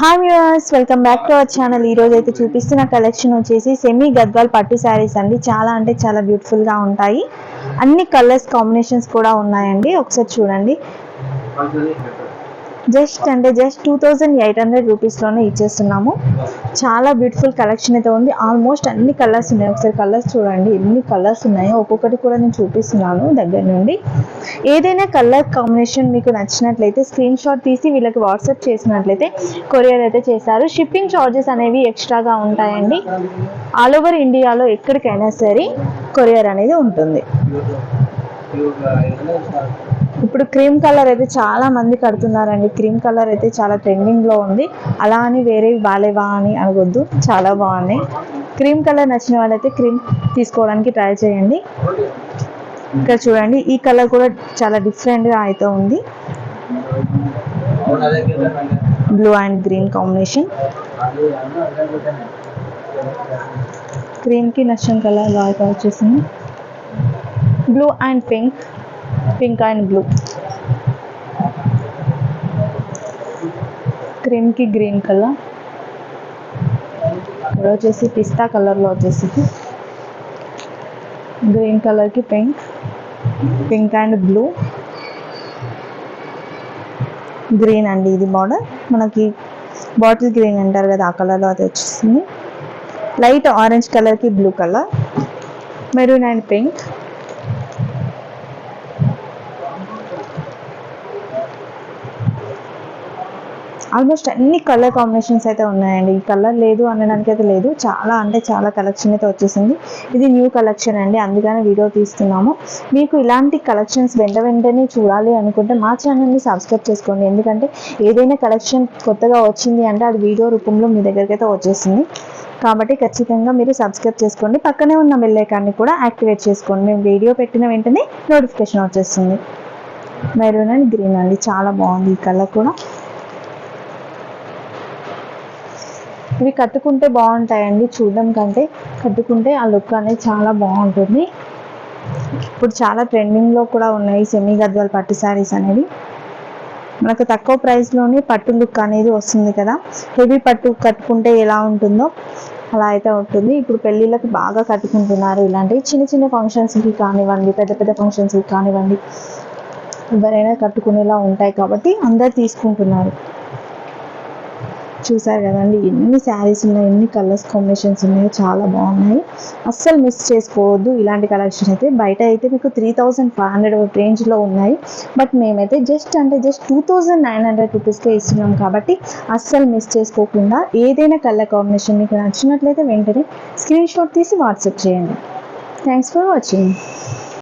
Hi viewers welcome back to our channel ఈ రోజు అయితే చూపిస్తున్న కలెక్షన్ వచ్చేసి సెమీ గద్వాల్ పట్టు శారీస్ అండి. చాలా అంటే చాలా బ్యూటిఫుల్గా ఉంటాయి. అన్ని కలర్స్ కాంబినేషన్స్ కూడా ఉన్నాయండి. ఒకసారి చూడండి. జస్ట్ అంటే just two thousand eight hundred రూపీస్లోనే ఇచ్చేస్తున్నాము. చాలా బ్యూటిఫుల్ కలెక్షన్ అయితే ఉంది. ఆల్మోస్ట్ అన్ని కలర్స్ ఉన్నాయి. ఒకసారి కలర్స్ చూడండి. ఎన్ని కలర్స్ ఉన్నాయో ఒక్కొక్కటి కూడా నేను చూపిస్తున్నాను దగ్గర నుండి. ఏదైనా కలర్ కాంబినేషన్ మీకు నచ్చినట్లయితే స్క్రీన్ షాట్ తీసి వీళ్ళకి వాట్సాప్ చేసినట్లయితే కొరియర్ అయితే చేస్తారు. షిప్పింగ్ చార్జెస్ అనేవి ఎక్స్ట్రాగా ఉంటాయండి. ఆల్ ఓవర్ ఇండియాలో ఎక్కడికైనా సరే కొరియర్ అనేది ఉంటుంది. ఇప్పుడు క్రీమ్ కలర్ అయితే చాలా మంది కడుతున్నారండి. క్రీమ్ కలర్ అయితే చాలా ట్రెండింగ్లో ఉంది. అలా అని వేరే బాలేవా అని అనవద్దు చాలా బాగున్నాయి. క్రీమ్ కలర్ నచ్చిన వాళ్ళైతే క్రీమ్ తీసుకోవడానికి ట్రై చేయండి. ఇక్కడ చూడండి ఈ కలర్ కూడా చాలా డిఫరెంట్గా అయితే ఉంది. బ్లూ అండ్ గ్రీన్ కాంబినేషన్ క్రీమ్కి నచ్చిన కలర్ బాగా వచ్చేసింది blue and pink pink and blue. క్రీమ్కి green colour ఇక్కడ వచ్చేసి పిస్తా కలర్లో వచ్చేసి గ్రీన్ కలర్కి pink pink and blue green అండి ఇది బార్డర్ మనకి బాటిల్ గ్రీన్ అంటారు కదా ఆ కలర్లో అది వచ్చేసింది. లైట్ ఆరెంజ్ కలర్కి blue colour maroon and pink almost అన్ని కలర్ కాంబినేషన్స్ అయితే ఉన్నాయండి. ఈ కలర్ లేదు అనడానికి అయితే లేదు. చాలా అంటే చాలా కలెక్షన్ అయితే వచ్చేసింది. ఇది న్యూ కలెక్షన్ అండి. అందుకనే వీడియో తీస్తున్నాము. మీకు ఇలాంటి కలెక్షన్స్ వెంట వెంటనే చూడాలి అనుకుంటే మా ఛానల్ని సబ్స్క్రైబ్ చేసుకోండి. ఎందుకంటే ఏదైనా కలెక్షన్ కొత్తగా వచ్చింది అంటే అది వీడియో రూపంలో మీ దగ్గరికి అయితే వచ్చేసింది. కాబట్టి ఖచ్చితంగా మీరు సబ్స్క్రైబ్ చేసుకోండి. పక్కనే ఉన్న బెల్లైకాన్ని కూడా యాక్టివేట్ చేసుకోండి. మేము వీడియో పెట్టిన వెంటనే నోటిఫికేషన్ వచ్చేస్తుంది. మెరూన్ అండ్ గ్రీన్ అండి. చాలా బాగుంది ఈ కలర్ కూడా. ఇవి కట్టుకుంటే బాగుంటాయండి. చూడడం కంటే కట్టుకుంటే ఆ లుక్ అనేది చాలా బాగుంటుంది. ఇప్పుడు చాలా ట్రెండింగ్లో కూడా ఉన్నాయి సెమీ గద్వాల్ పట్టు శారీస్ అనేవి. మనకు తక్కువ ప్రైస్లోనే పట్టు లుక్ అనేది వస్తుంది కదా. హెవీ పట్టు కట్టుకుంటే ఎలా ఉంటుందో అలా అయితే ఉంటుంది. ఇప్పుడు పెళ్ళిళ్ళకి బాగా కట్టుకుంటున్నారు ఇలాంటివి. చిన్న చిన్న ఫంక్షన్స్కి కానివ్వండి పెద్ద పెద్ద ఫంక్షన్స్కి కానివ్వండి ఎవరైనా కట్టుకునేలా ఉంటాయి కాబట్టి అందరు తీసుకుంటున్నారు. చూసారు కదండి ఎన్ని శారీస్ ఉన్నాయి ఎన్ని కలర్స్ కాంబినేషన్స్ ఉన్నాయో చాలా బాగున్నాయి. అస్సలు మిస్ చేసుకోవద్దు ఇలాంటి కలెక్షన్ అయితే. బయట అయితే మీకు త్రీ థౌజండ్ ఫైవ్ హండ్రెడ్ రేంజ్లో ఉన్నాయి. బట్ మేమైతే జస్ట్ అంటే just two thousand nine hundred రూపీస్కే ఇస్తున్నాం కాబట్టి అస్సలు మిస్ చేసుకోకుండా ఏదైనా కలర్ కాంబినేషన్ మీకు నచ్చినట్లయితే వెంటనే స్క్రీన్ షాట్ తీసి వాట్సాప్ చేయండి. Thanks for watching